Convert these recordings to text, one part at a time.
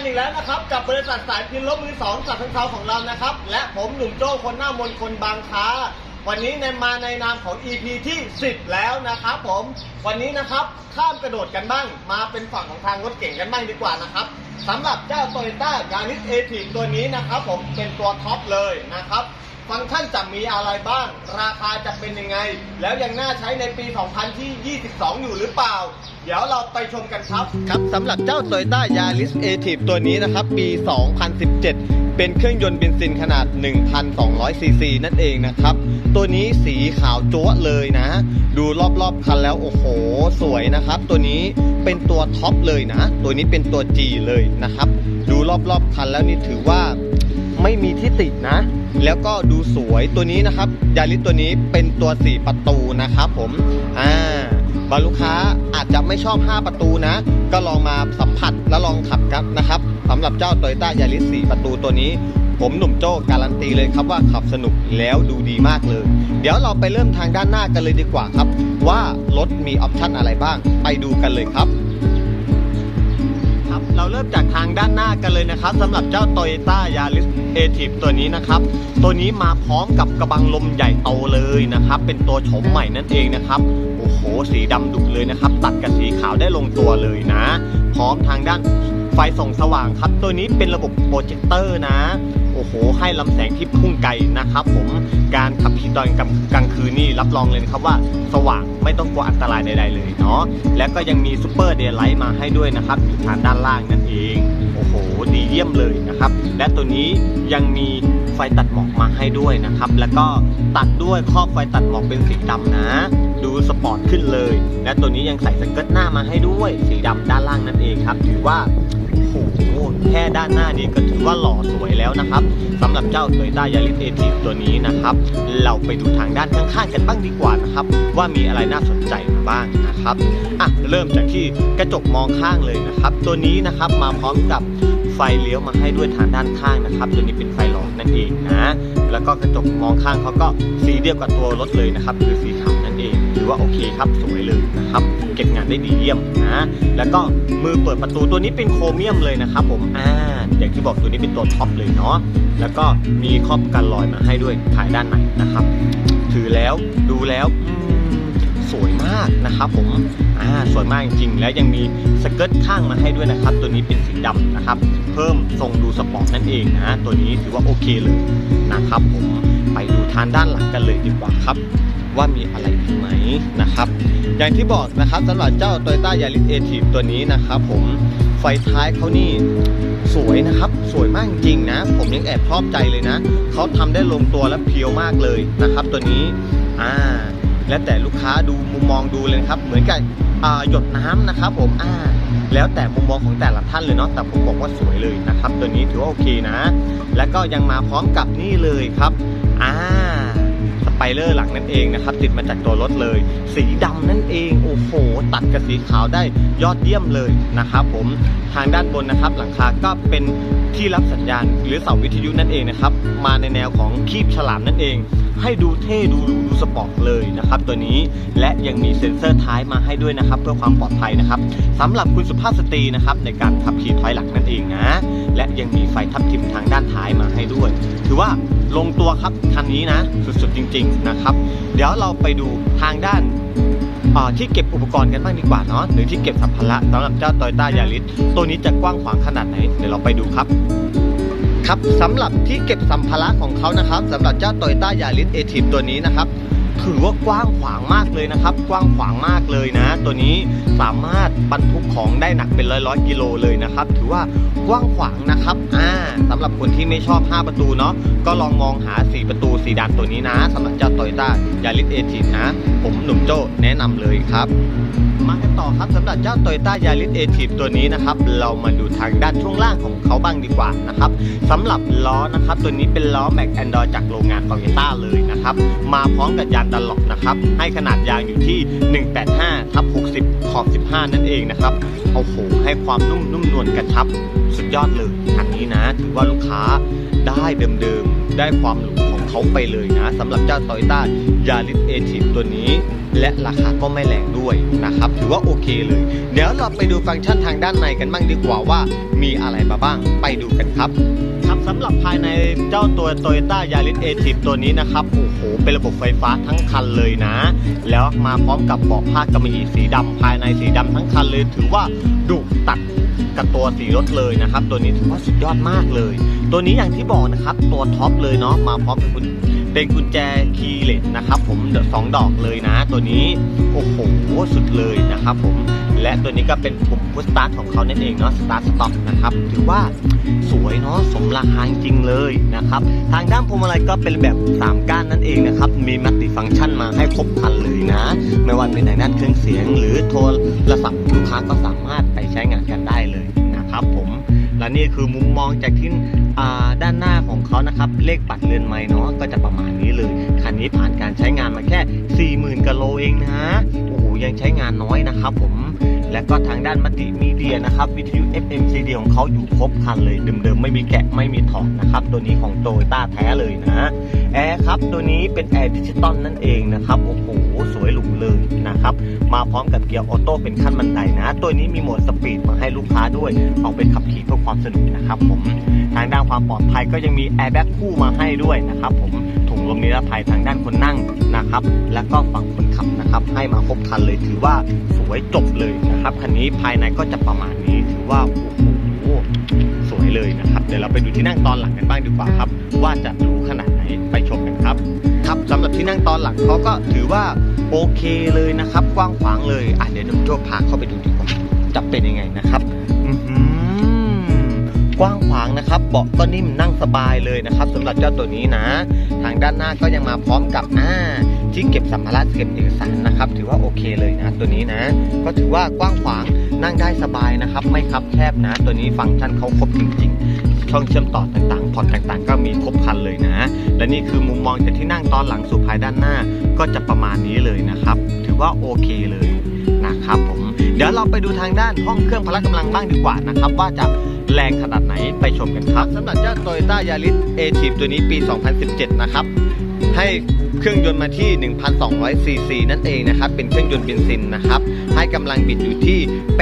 กันอีกแล้วนะครับ กับบริษัทสายพินลบมือสองจากทางเขาของเรานะครับ และผมหนุ่มโจ้คนหน้ามนคนบางค้า วันนี้ในมาในนามของ EP ที่ 10 แล้วนะครับผมวันนี้นะครับข้ามกระโดดกันบ้าง มาเป็นฝั่งของทางรถเก่งกันบ้างดีกว่านะครับสำหรับเจ้าโตโยต้ายานิสเอทีตัวนี้นะครับ ผมเป็นตัวท็อปเลยนะครับ ฟังก์ชันจะมีอะไรบ้าง ราคาจะเป็นยังไง แล้วยังน่าใช้ในปี 2022 อยู่หรือเปล่า เดี๋ยวเราไปชมกันครับ ครับสำหรับเจ้า Toyota Yaris a t i v ตัวนี้นะครับ ปี 2017 เป็นเครื่องยนต์เบนซินขนาด 1,200 ซีซีนั่นเองนะครับ ตัวนี้สีขาวจั๊วเลยนะ ดูรอบๆคันแล้วโอ้โห สวยนะครับ ตัวนี้เป็นตัวท็อปเลยนะ ตัวนี้เป็นตัว G เลยนะครับ ดูรอบๆคันแล้วนี่ถือว่า ไม่มีที่ตินะ แล้วก็ดูสวยตัวนี้นะครับยาริสตัวนี้เป็นตัว 4 ประตูนะครับผมอ่าบางลูกค้าอาจจะไม่ชอบ 5 ประตูนะ ก็ลองมาสัมผัสแล้วลองขับกันนะครับสำหรับเจ้า t o y ต้ายาริส4ประตูตัวนี้ ผมหนุ่มโจ้การันตีเลยครับว่าขับสนุกแล้วดูดีมากเลย เดี๋ยวเราไปเริ่มทางด้านหน้ากันเลยดีกว่าครับ ว่ารถมีออปชั่นอะไรบ้าง ไปดูกันเลยครับ เราเริ่มจากทางด้านหน้ากันเลยนะครับสำหรับเจ้า Toyota Yaris a t i v ตัวนี้นะครับ ตัวนี้มาพร้อมกับกระบังลมใหญ่โตเลยนะครับ เป็นตัวโฉมใหม่นั่นเองนะครับโอ้โหสีดำดุเลยนะครับ ตัดกับสีขาวได้ลงตัวเลยนะ พร้อมทางด้าน ไฟส่องสว่างครับ ตัวนี้เป็นระบบโปรเจคเตอร์นะ โอ้โห ให้ลำแสงที่พุ่งไกลนะครับผม การขับขี่ตอนกลางคืนนี่รับรองเลยครับว่า สว่างไม่ต้องกลัวอันตรายใดๆเลยเนาะ แล้วก็ยังมีซูเปอร์เดย์ไลท์มาให้ด้วยนะครับอยู่ทางด้านล่างนั่นเอง โอ้โห ดีเยี่ยมเลยนะครับ และตัวนี้ยังมีไฟตัดหมอกมาให้ด้วยนะครับ แล้วก็ตัดด้วยครอบไฟตัดหมอกเป็นสีดำนะ ดูสปอร์ตขึ้นเลย และตัวนี้ยังใส่สเกิร์ตหน้ามาให้ด้วยสีดำด้านล่างนั่นเองครับ ถือว่า โอ้แค่ด้านหน้านี้ก็ถือว่าหล่อสวยแล้วนะครับสำหรับเจ้า Toyota Yaris a t i v ตัวนี้นะครับ เราไปดูทางด้านข้างๆกันบ้างดีกว่านะครับ ว่ามีอะไรน่าสนใจบ้างนะครับอะเริ่มจากที่กระจกมองข้างเลยนะครับ ตัวนี้นะครับมาพร้อมกับไฟเลี้ยวมาให้ด้วยทางด้านข้างนะครับ ตัวนี้เป็นไฟหลอดนั่นเองนะ แล้วก็กระจกมองข้างเขาก็สีเดียวกับตัวรถเลยนะครับ คือสีขาว ว่าโอเคครับสวยเลยนะครับเก็บงานได้ดีเยี่ยมนะแล้วก็มือเปิดประตูตัวนี้เป็นโครเมียมเลยนะครับผมอ่าอย่างที่บอกตัวนี้เป็นตัวท็อปเลยเนาะแล้วก็มีครอบกันรอยมาให้ด้วยภายด้านในนะครับ ถือแล้วดูแล้วสวยมากนะครับผม อ่า สวยมากจริงๆ แล้วยังมีสเกิร์ตข้างมาให้ด้วยนะครับ ตัวนี้เป็นสีดำนะครับ เพิ่มทรงดูสปอร์ตนั่นเองนะ ตัวนี้ถือว่าโอเคเลยนะครับผม ไปดูทางด้านหลังกันเลยดีกว่าครับ ว่ามีอะไรอีกไหมนะครับ อย่างที่บอกนะครับสำหรับเจ้า Toyota Yaris a t i v ตัวนี้นะครับผมไฟท้ายเขานี่สวยนะครับ สวยมากจริงๆนะ ผมยังแอบชอบใจเลยนะ เขาทำได้ลงตัวและเพียวมากเลยนะครับ ตัวนี้อ่าและแต่ลูกค้าดูมุมมองดูเลยครับ เหมือนกับหยดน้ำนะครับผมอ่าแล้วแต่มุมมองของแต่ละท่านเลยเนาะแต่ผมบอกว่าสวยเลยนะครับ ตัวนี้ถือว่าโอเคนะ แล้วก็ยังมาพร้อมกับนี่เลยครับ อ่าสไปเลอร์หลังนั่นเองนะครับ ติดมาจากตัวรถเลย สีดำนั่นเองโอ้โหตัดกับสีขาวได้ยอดเยี่ยมเลยนะครับผมทางด้านบนนะครับ หลังคาก็เป็นที่รับสัญญาณหรือเสาวิทยุนั่นเองนะครับ มาในแนวของคีบฉลามนั่นเอง ให้ดูเท่ดูหรูดูสปอร์ตเลยนะครับตัวนี้และยังมีเซ็นเซอร์ท้ายมาให้ด้วยนะครับ เพื่อความปลอดภัยนะครับสำหรับคุณสุภาพสตรีนะครับในการขับขี่ถอยหลังนั่นเองนะและยังมีไฟทับทิมทางด้านท้ายมาให้ด้วย ถือว่าลงตัวครับคันนี้นะสุดๆจริง ๆนะครับ เดี๋ยวเราไปดูทางด้านที่เก็บอุปกรณ์กันบ้างดีกว่าเนาะหรือที่เก็บสัมภาระสำหรับเจ้า Toyota Yaris ตัวนี้จะกว้างขวางขนาดไหนเดี๋ยวเราไปดูครับ ครับสำหรับที่เก็บสัมภาระของเขานะครับสำหรับเจ้าโตโยต้ายาริสเอทีฟตัวนี้นะครับ ถือว่ากว้างขวางมากเลยนะครับ กว้างขวางมากเลยนะ ตัวนี้สามารถบรรทุกของได้หนักเป็นร้อยร้อยกิโลเลยนะครับ ถือว่ากว้างขวางนะครับอ่าสำหรับคนที่ไม่ชอบ 5 ประตูเนาะก็ลองมองหา 4 ประตูสีดำตัวนี้นะสำหรับเจ้า Toyota Yaris a t i v นะ ผมหนุ่มโจ้แนะนำเลยครับมากันต่อครับสำหรับเจ้า Toyota Yaris a t i v ตัวนี้นะครับ เรามาดูทางด้านช่วงล่างของเขาบ้างดีกว่านะครับสำหรับล้อนะครับ ตัวนี้เป็นล้อ Mac Android จากโรงงาน Toyota เลยนะครับ มาพร้อมกับยางดันหลอกนะครับ ให้ขนาดยางอยู่ที่ 185ทับ60 ขอบ 15 นั่นเองนะครับโอ้โหให้ความนุ่มนุ่มนวลกระชับ สุดยอดเลยคันนี้นะ ถือว่าลูกค้าได้เดิมๆ ได้ความหรูของเขาไปเลยนะสำหรับเจ้า Toyota Yaris a t i v ตัวนี้ และราคาก็ไม่แรงด้วยนะครับ ถือว่าโอเคเลย เดี๋ยวเราไปดูฟังก์ชันทางด้านในกันบ้างดีกว่าว่า มีอะไรมาบ้างไปดูกันครับ สำหรับภายในเจ้าตัว Toyota Yaris a t i v ตัวนี้นะครับ โอ้โห เป็นระบบไฟฟ้าทั้งคันเลยนะ แล้วมาพร้อมกับเบาะผ้ากำมะหยี่สีดำภายในสีดำทั้งคันเลย ถือว่าดุตัดกับตัวสีรถเลยนะครับ ตัวนี้ถือว่าสุดยอดมากเลย ตัวนี้อย่างที่บอกนะครับ ตัวท็อปเลยเนาะมาพร้อมกับกุญเป็นกุญแจคีย์เลสนะครับ ผมสองดอกเลยนะ ตัวนี้โอ้โหสุดเลยนะครับ ผมและตัวนี้ก็เป็นปุ่มพุชสตาร์ทของเขานั่นเองเนาะสตาร์ทสต็อปนะครับถือว่าสวยเนาะสมราคางจริงเลยนะครับทางด้านพวงมาลัยก็เป็นแบบ 3 ก้านนั่นเองนะครับมีมัลติฟังก์ชันมาให้ครบครันเลยนะ ไม่ว่าเป็นทางด้านเครื่องเสียง หรือโทรศัพท์ลูกค้าก็สามารถไปใช้งานกันได้เลยนะครับผมและนี่คือมุมมองจากที่ด้านหน้าของเขานะครับเลขปัดเรือนไม้เนาะก็จะประมาณนี้เลย คันนี้ผ่านการใช้งานมาแค่ 40,000กิโลเองนะโอ้โห ยังใช้งานน้อยนะครับผมและก็ทางด้านมัลติมีเดียนะครับวิทยุ FM CD ของเขาอยู่ครบคันเลยเดิมๆไม่มีแกะไม่มีถอดนะครับตัวนี้ของโตโยต้าแท้เลยนะแอร์ครับตัวนี้เป็นแอร์ดิจิตอลนั่นเองนะครับโอ้โหสวยหรูเลยนะครับมาพร้อมกับเกียร์ออโต้เป็นขั้นบันไดนะ ตัวนี้มีโหมดสปีดมาให้ลูกค้าด้วยเอาไปขับขี่เพื่อความสนุกนะครับผมทางด้านความปลอดภัยก็ยังมีแอร์แบ็กคู่มาให้ด้วยนะครับผมถุงลมนิรภัยทางด้านคนนั่งนะครับ แล้วก็ฝั่งคนขับ นะครับให้มาครบคันเลยถือว่าสวยจบเลยนะครับคันนี้ภายในก็จะประมาณนี้ถือว่าโอ้โหสวยเลยนะครับเดี๋ยวเราไปดูที่นั่งตอนหลังกันบ้างดีกว่าครับ ว่าจะหรูขนาดไหนไปชมกันครับ ครับสำหรับที่นั่งตอนหลังเขาก็ถือว่าโอเคเลยนะครับกว้างขวางเลยอะเดี๋ยวน้ำโจ้พาเข้าไปดูดีกว่าจะเป็นยังไงนะครับ กว้างขวางนะครับเบาะก็นิ่มนั่งสบายเลยนะครับสำหรับเจ้าตัวนี้นะ ทางด้านหน้าก็ยังมาพร้อมกับอ่าที่เก็บสัมภาระเก็บเอกสารนะครับ ถือว่าโอเคเลยนะตัวนี้นะ ก็ถือว่ากว้างขวางนั่งได้สบายนะครับ ไม่คับแคบนะ ตัวนี้ฟังก์ชันเขาครบจริง ๆ ช่องเชื่อมต่อต่างๆพอร์ตต่างๆ ก็มีครบครันเลยนะ และนี่คือมุมมองจากที่นั่งตอนหลังสู่ภายด้านหน้า ก็จะประมาณนี้เลยนะครับ ถือว่าโอเคเลยนะครับผมเดี๋ยวเราไปดูทางด้านห้องเครื่องพละกำลังบ้างดีกว่านะครับ ว่าจะ แรงขนาดไหนไปชมกันครับสำหรับเจ้า Toyota Yaris a t i v ตัวนี้ปี 2017 นะครับ ให้เครื่องยนต์มาที่ 1,200 ซีซีนั่นเองนะครับ เป็นเครื่องยนต์เบนซินนะครับ ให้กำลังบิดอยู่ที่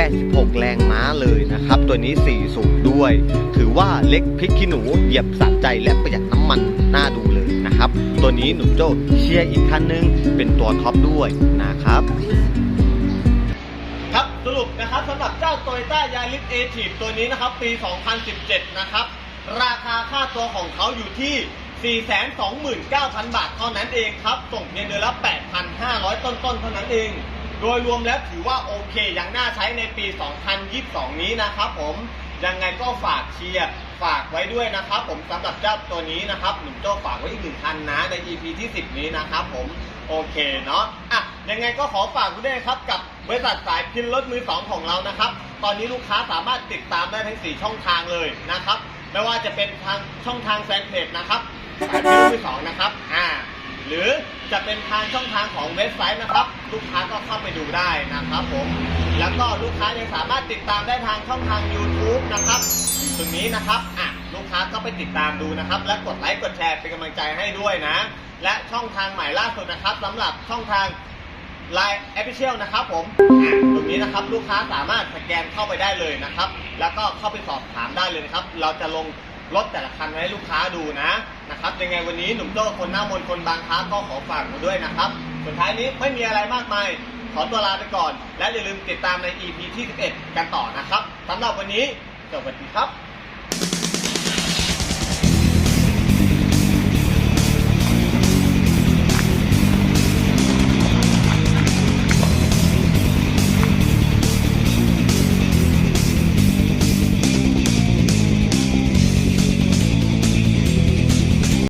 86 แรงม้าเลยนะครับ ตัวนี้ 4 สูงด้วย ถือว่าเล็กพริกขี้หนูเหยียบสะใจและประหยัดน้ำมันน่าดูเลยนะครับ ตัวนี้หนุ่มโจ้เชียร์อีกคันนึง เป็นตัวท็อปด้วยนะครับ รุปนะครับสำหรับเจ้า Toyota Yaris a t i v ตัวนี้นะครับ ปี 2017 นะครับ ราคาค่าตัวของเขาอยู่ที่ 429,000 บาทเท่านั้นเองครับ ส่งเพียงเดือนละ 8,500 ต้นๆ เท่านั้นเอง โดยรวมแล้วถือว่าโอเคยังน่าใช้ในปี 2022 นี้นะครับผม ยังไงก็ฝากเชียร์ฝากไว้ด้วยนะครับ ผมสำหรับเจ้าตัวนี้นะครับหนุ่มโจ้ฝากไว้อีกหนึ่งคันนะใน EP ที่ 10 นี้นะครับผม โอเคเนาะอะ ยังไงก็ขอฝากด้วยนะครับกับบริษัทสายพินรถมือสองของเรานะครับ ตอนนี้ลูกค้าสามารถติดตามได้ทั้ง 4 ช่องทางเลยนะครับ ไม่ว่าจะเป็นทางช่องทางแฟนเพจนะครับสายพินรถมือสองนะครับอ่าหรือจะเป็นทางช่องทางของเว็บไซต์นะครับ ลูกค้าก็เข้าไปดูได้นะครับผมแล้วก็ลูกค้ายังสามารถติดตามได้ทางช่องทาง YouTube นะครับตรงนี้นะครับอะลูกค้าก็ไปติดตามดูนะครับ และกดไลค์กดแชร์เป็นกำลังใจให้ด้วยนะ และช่องทางใหม่ล่าสุดนะครับสำหรับช่องทาง Line Official นะครับผมตรงนี้นะครับลูกค้าสามารถสแกนเข้าไปได้เลยนะครับ แล้วก็เข้าไปสอบถามได้เลยนะครับ เราจะลงรถแต่ละคันไว้ให้ลูกค้าดูนะนะครับยังไงวันนี้หนุ่มโจ้คนหน้ามนคนบางค้าก็ขอฝากมาด้วยนะครับ สุดท้ายนี้ไม่มีอะไรมากมาย ขอตัวลาไปก่อน และอย่าลืมติดตามใน EP ที่ 11 กันต่อนะครับสำหรับวันนี้สวัสดีครับ